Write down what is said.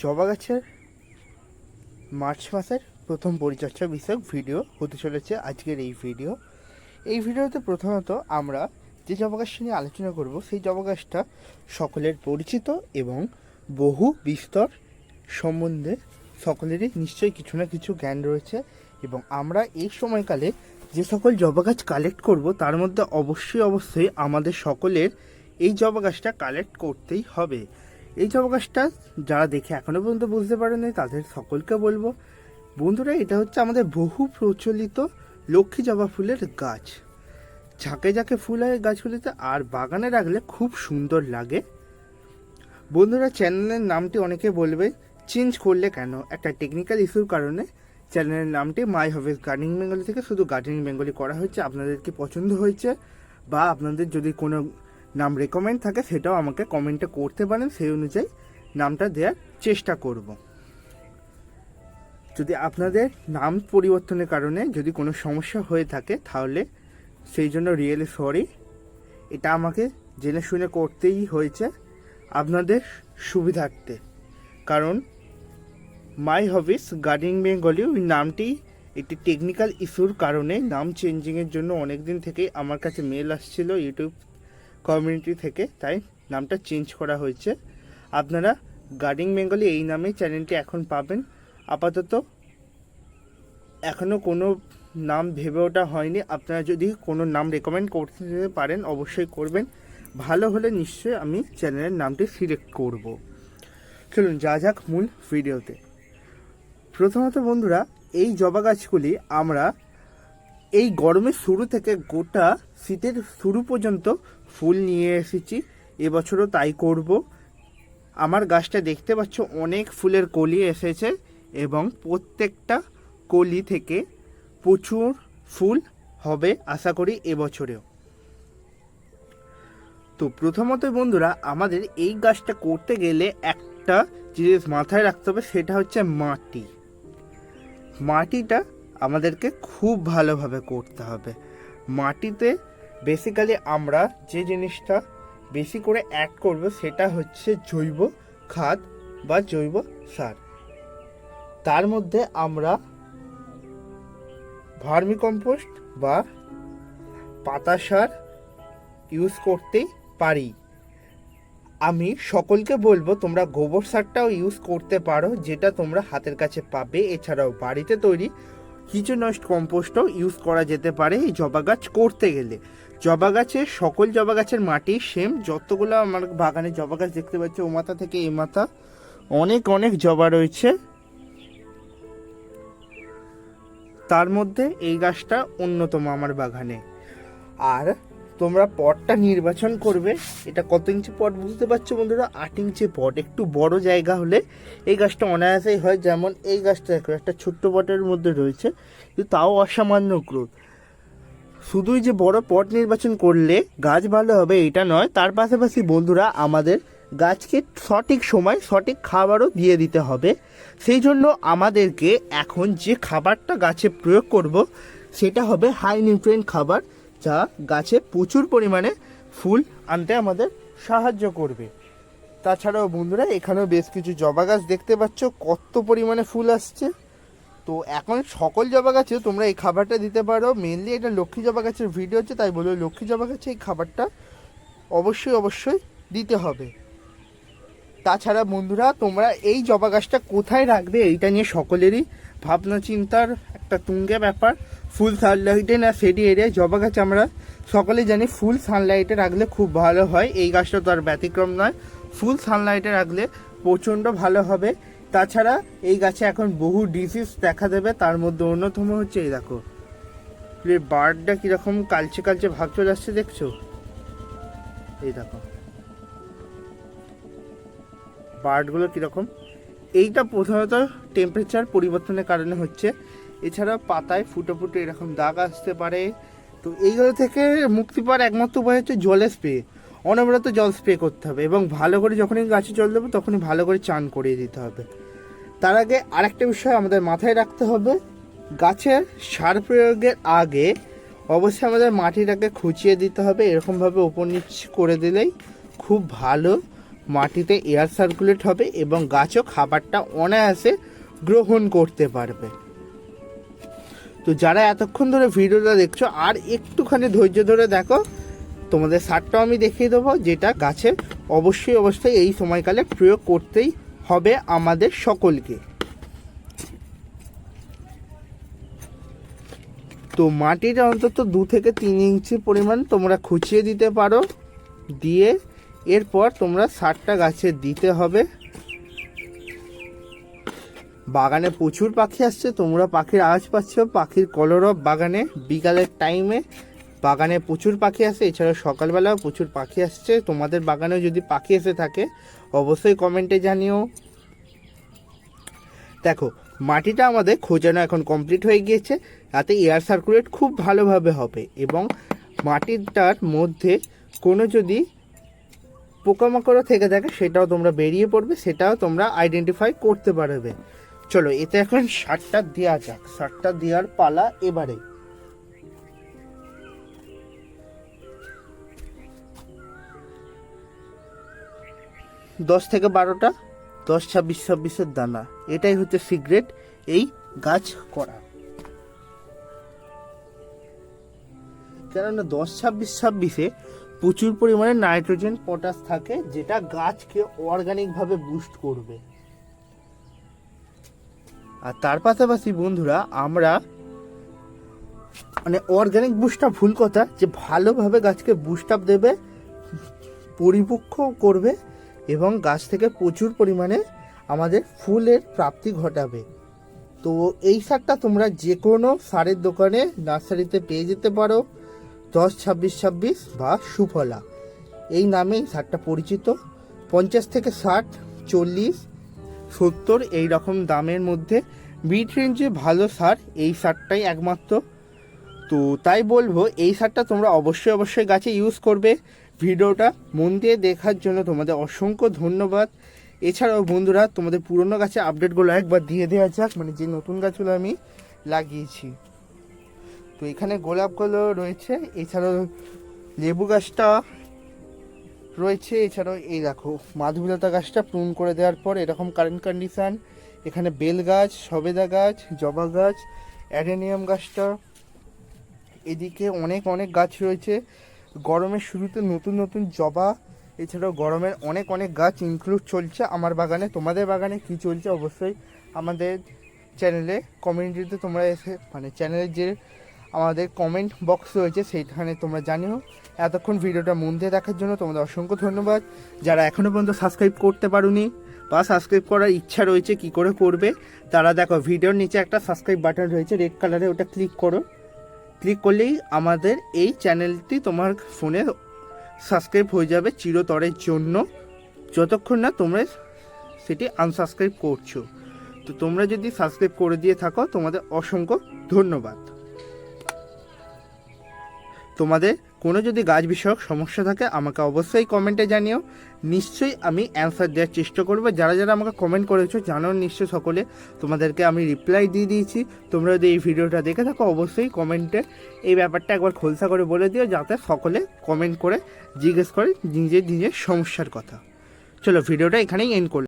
জবা গাছের মার্চ মাসের প্রথম পরিচর্যা বিষয়ক ভিডিও হতে চলেছে আজকের এই ভিডিও। এই ভিডিওতে প্রথমত আমরা যে জবা গাছটা নিয়ে আলোচনা করব, সেই জবা গাছটা সকলের পরিচিত এবং বহু বিস্তর সম্বন্ধে সকলেরই নিশ্চয়ই কিছু না কিছু জ্ঞান রয়েছে এবং আমরা এই সময়কালে যে সকল জবা গাছ কালেক্ট করব, তার মধ্যে অবশ্যই অবশ্যই আমাদের সকলের এই জবা গাছটা কালেক্ট করতেই হবে। এই জবা গাছটা যারা দেখে এখনও পর্যন্ত বুঝতে পারেনি তাদের সকলকে বলব, বন্ধুরা, এটা হচ্ছে আমাদের বহু প্রচলিত লক্ষ্মী জবা ফুলের গাছ। ঝাঁকে ঝাঁকে ফুল হয় গাছগুলিতে আর বাগানে রাখলে খুব সুন্দর লাগে। বন্ধুরা, চ্যানেলের নামটি অনেকে বলবে, চেঞ্জ করলে কেন? একটা টেকনিক্যাল ইস্যুর কারণে চ্যানেলের নামটি মাই হবেস গার্ডেনিং বেঙ্গলি থেকে শুধু গার্ডেনিং বেঙ্গলি করা হয়েছে। আপনাদের কি পছন্দ হয়েছে? বা আপনাদের যদি কোনো নাম রেকমেন্ড থাকে সেটাও আমাকে কমেন্টে করতে পারেন, সেই অনুযায়ী নামটা দেওয়ার চেষ্টা করব। যদি আপনাদের নাম পরিবর্তনের কারণে যদি কোনো সমস্যা হয়ে থাকে, তাহলে সেই জন্য রিয়েলি সরি এটা আমাকে জেনে শুনে করতেই হয়েছে আপনাদের সুবিধার্থে। কারণ মাই হবিস গার্ডেনিং বেঙ্গলি ওই নামটি একটি টেকনিক্যাল ইস্যুর কারণে নাম চেঞ্জিংয়ের জন্য অনেক দিন থেকেই আমার কাছে মেল আসছিল ইউটিউব কমিউনিটি থেকে, তাই নামটা চেঞ্জ করা হয়েছে। আপনারা গার্ডিং বেঙ্গলি এই নামে চ্যানেলটি এখন পাবেন। আপাতত এখনও কোনো নাম ভেবে ওটা হয়নি। আপনারা যদি কোনো নাম রেকমেন্ড করতে পারেন, অবশ্যই করবেন। ভালো হলে নিশ্চয়ই আমি চ্যানেলের নামটি সিলেক্ট করব। চলুন, যা যাক মূল ভিডিওতে প্রথমত বন্ধুরা, এই জবা গাছগুলি আমরা এই গরমের শুরু থেকে গোটা শীতের শুরু পর্যন্ত ফুল নিয়ে এসেছি। এবছরও তাই করব। আমার গাছটা দেখতে পাচ্ছ, অনেক ফুলের কলি এসেছে এবং প্রত্যেকটা কলি থেকে প্রচুর ফুল হবে আশা করি এবছরেও। তো প্রথমত বন্ধুরা, আমাদের এই গাছটা করতে গেলে একটা জিনিস মাথায় রাখতে হবে, সেটা হচ্ছে মাটি। মাটিটা আমাদেরকে খুব ভালোভাবে করতে হবে। মাটিতে বেসিক্যালি আমরা যে জিনিসটা বেশি করে অ্যাড করব সেটা হচ্ছে জৈব খাদ বা জৈব সার। তার মধ্যে আমরা ভার্মি কম্পোস্ট বা পাতা সার ইউজ করতেই পারি। আমি সকলকে বলব, তোমরা গোবর সারটাও ইউজ করতে পারো, যেটা তোমরা হাতের কাছে পাবে। এছাড়াও বাড়িতে তৈরি কিছু নষ্ট কম্পোস্টও ইউজ করা যেতে পারে এই জবা গাছ করতে গেলে। জবা গাছের, সকল জবা গাছের মাটি সেম, যতগুলো আমার বাগানে জবা গাছ দেখতে পাচ্ছি, ও মাথা থেকে এই মাথা, অনেক অনেক জবা রয়েছে। তার মধ্যে এই গাছটা অন্যতম আমার বাগানে। আর তোমরা পটটা নির্বাচন করবে। এটা কত ইঞ্চি পট বুঝতে পারছ বন্ধুরা? আট ইঞ্চি পট। একটু বড় জায়গা হলে এই গাছটা অনায়াসেই হয়। যেমন এই গাছটা দেখো, একটা ছোট্ট পটের মধ্যে রয়েছে। কিন্তু তাও অসামান্য গ্রোথ। শুধুই যে বড় পট নির্বাচন করলে গাছ ভালো হবে, এটা নয়। তার পাশাপাশি বন্ধুরা, আমাদের গাছকে সঠিক সময় সঠিক খাবারও দিয়ে দিতে হবে। সেই জন্য আমাদেরকে এখন যে খাবারটা গাছে প্রয়োগ করব, সেটা হবে হাই নিউট্রিয়েন্ট খাবার। যা গাছে প্রচুর পরিমাণে ফুল আনতে আমাদের সাহায্য করবে। তাছাড়াও বন্ধুরা, এখানেও বেশ কিছু জবা গাছ দেখতে পাচ্ছ, কত পরিমাণে ফুল আসছে। তো এখন সকল জবা গাছে তোমরা এই খাবারটা দিতে পারো। মেনলি এটা লক্ষ্মী জবা গাছের ভিডিও হচ্ছে, তাই বলো লক্ষ্মী জবা গাছে এই খাবারটা অবশ্যই অবশ্যই দিতে হবে। তাছাড়া বন্ধুরা, তোমরা এই জবা গাছটা কোথায় রাখবে, এইটা নিয়ে সকলেরই ভাবনা চিন্তার একটা তুঙ্গে ব্যাপার ফুল সানলাইটে না সেডি এরিয়ায় জবা গাছ আমরা সকলে জানি ফুল সানলাইটে রাখলে খুব ভালো হয়। এই গাছটা তো আর ব্যতিক্রম নয়। ফুল সানলাইটে রাখলে প্রচণ্ড ভালো হবে। তাছাড়া এই গাছে এখন বহু ডিজিজ দেখা দেবে, তার মধ্যে অন্যতম হচ্ছে এই দেখো। বার্ডটা কীরকম কালচে কালচে ভাব চলে আসছে দেখছ? এই দেখো। বার্ডগুলো কীরকম? এইটা প্রধানত টেম্পারেচার পরিবর্তনের কারণে হচ্ছে। এছাড়া পাতায় ফুটো ফুটো এরকম দাগ আসতে পারে। তো এইগুলো থেকে মুক্তি পাওয়ার একমাত্র উপায় হচ্ছে জলে স্প্রে। অনবরত জল স্প্রে করতে হবে এবং ভালো করে যখনই গাছে জল দেবো তখনই ভালো করে চান করিয়ে দিতে হবে। তার আগে আরেকটা বিষয় আমাদের মাথায় রাখতে হবে। গাছের সার প্রয়োগের আগে অবশ্যই আমাদের মাটিটাকে খুঁচিয়ে দিতে হবে। এরকমভাবে উপর নিচ করে দিলেই খুব ভালো মাটিতে এয়ার সার্কুলেট হবে এবং গাছও খাবারটা অনায়াসে গ্রহণ করতে পারবে। তো যারা এতক্ষণ ধরে ভিডিওটা দেখছ, আর একটুখানি ধৈর্য ধরে দেখো, তোমাদের সারটাও আমি দেখিয়ে দেবো, যেটা গাছের অবশ্যই অবশ্যই এই সময়কালে প্রয়োগ করতেই হবে আমাদের সকলকে। তো মাটিটা অন্তত দু থেকে তিন ইঞ্চি পরিমাণ তোমরা খুঁচিয়ে দিতে পারো, দিয়ে এরপর তোমরা সারটা গাছে দিতে হবে। বাগানে প্রচুর পাখি আসছে, তোমরা পাখির আওয়াজ পাচ্ছ, পাখির কলরব বাগানে। বিকালের টাইমে বাগানে প্রচুর পাখি আসে, এছাড়াও সকালবেলাও প্রচুর পাখি আসছে। তোমাদের বাগানেও যদি পাখি এসে থাকে, অবশ্যই কমেন্টে জানিও। দেখো, মাটিটা আমাদের খোঁজানো এখন কমপ্লিট হয়ে গিয়েছে, তাতে এয়ার সার্কুলেট খুব ভালোভাবে হবে এবং মাটিটার মধ্যে কোনো যদি পোকামাকড়ও থেকে থাকে, সেটাও তোমরা বেরিয়ে পড়বে, সেটাও তোমরা আইডেন্টিফাই করতে পারবে। চলো, এতে এখন সারটা দেওয়া যাক। সারটা দেওয়ার পালা এবারে। দশ থেকে বারোটা, দশ, ছাব্বিশ, ছাব্বিশের দানা। এটাই হচ্ছে সিক্রেট এই গাছ করা। কেননা দশ, ছাব্বিশ, ছাব্বিশে প্রচুর পরিমাণে নাইট্রোজেন, পটাশ থাকে, যেটা গাছকে অর্গানিকভাবে বুস্ট করবে। আর তার পাশাপাশি বন্ধুরা, আমরা মানে অর্গানিক বুস্ট ভুল কথা, যে ভালোভাবে গাছকে বুস্ট আপ দেবে পরিপক্ষ করবে এবং গাছ থেকে প্রচুর পরিমাণে আমাদের ফুলের প্রাপ্তি ঘটাবে। তো এই সারটা তোমরা যে কোনো সারের দোকানে, নার্সারিতে পেয়ে যেতে পারো, দশ, ছাব্বিশ ছাব্বিশ বা সুফলা। এই নামেই সারটা পরিচিত। পঞ্চাশ থেকে ষাট, চল্লিশ সত্তর, এই রকম দামের মধ্যে মিড রেঞ্জে ভালো সার, এই সারটাই একমাত্র। তো তাই বলব, এই সারটা তোমরা অবশ্যই অবশ্যই গাছে ইউজ করবে। ভিডিওটা মন দিয়ে দেখার জন্য তোমাদের অসংখ্য ধন্যবাদ। এছাড়াও বন্ধুরা, তোমাদের পুরনো গাছের আপডেটগুলো একবার দিয়ে দেওয়া যাক মানে যে নতুন গাছগুলো আমি লাগিয়েছি। তো এখানে গোলাপগুলো রয়েছে, এছাড়াও লেবু গাছটা রয়েছে। এছাড়াও এই দেখো, মাধবীলতা গাছটা প্রুন করে দেওয়ার পর এরকম কারেন্ট কন্ডিশন এখানে বেল গাছ, সবেদা গাছ, জবা গাছ, অ্যাডেনিয়াম গাছটা, এদিকে অনেক অনেক গাছ রয়েছে। গরমের শুরুতে নতুন নতুন জবা, এছাড়াও গরমের অনেক অনেক গাছ ইনক্লুড চলছে আমার বাগানে। তোমাদের বাগানে কি চলছে অবশ্যই আমাদের চ্যানেলে কমিউনিটিতে তোমরা এসে মানে চ্যানেলের যে আমাদের কমেন্ট বক্স রয়েছে, সেইখানে তোমরা জানিও। এতক্ষণ ভিডিওটা মন দিয়ে দেখার জন্য তোমাদের অসংখ্য ধন্যবাদ। যারা এখনও পর্যন্ত সাবস্ক্রাইব করতে পারোনি বা সাবস্ক্রাইব করার ইচ্ছা রয়েছে কি করে করবে, তারা দেখো ভিডিওর নিচে একটা সাবস্ক্রাইব বাটন রয়েছে রেড কালারে ওটা ক্লিক করো। ক্লিক করলেই আমাদের এই চ্যানেলটি তোমার ফোনে সাবস্ক্রাইব হয়ে যাবে চিরতরের জন্য। যতক্ষণ না তোমরা সেটি আনসাবস্ক্রাইব করছ। তো তোমরা যদি সাবস্ক্রাইব করে দিয়ে থাকো, তোমাদের অসংখ্য ধন্যবাদ। তোমাদের কোনো যদি গাছ বিষয়ক সমস্যা থাকে, আমাকে অবশ্যই কমেন্টে জানিও। নিশ্চয়ই আমি অ্যান্সার দেওয়ার চেষ্টা করব। যারা যারা আমাকে কমেন্ট করেছ, জানো নিশ্চয় সকলে তোমাদেরকে আমি রিপ্লাই দিয়ে দিয়েছি। তোমরা যদি এই ভিডিওটা দেখে থাকো, অবশ্যই কমেন্টে এই ব্যাপারটা একবার খোলসা করে বলে দিও, যাতে সকলে কমেন্ট করে জিজ্ঞেস করে নিজের নিজের সমস্যার কথা। চলো, ভিডিওটা এখানেই এন্ড করলাম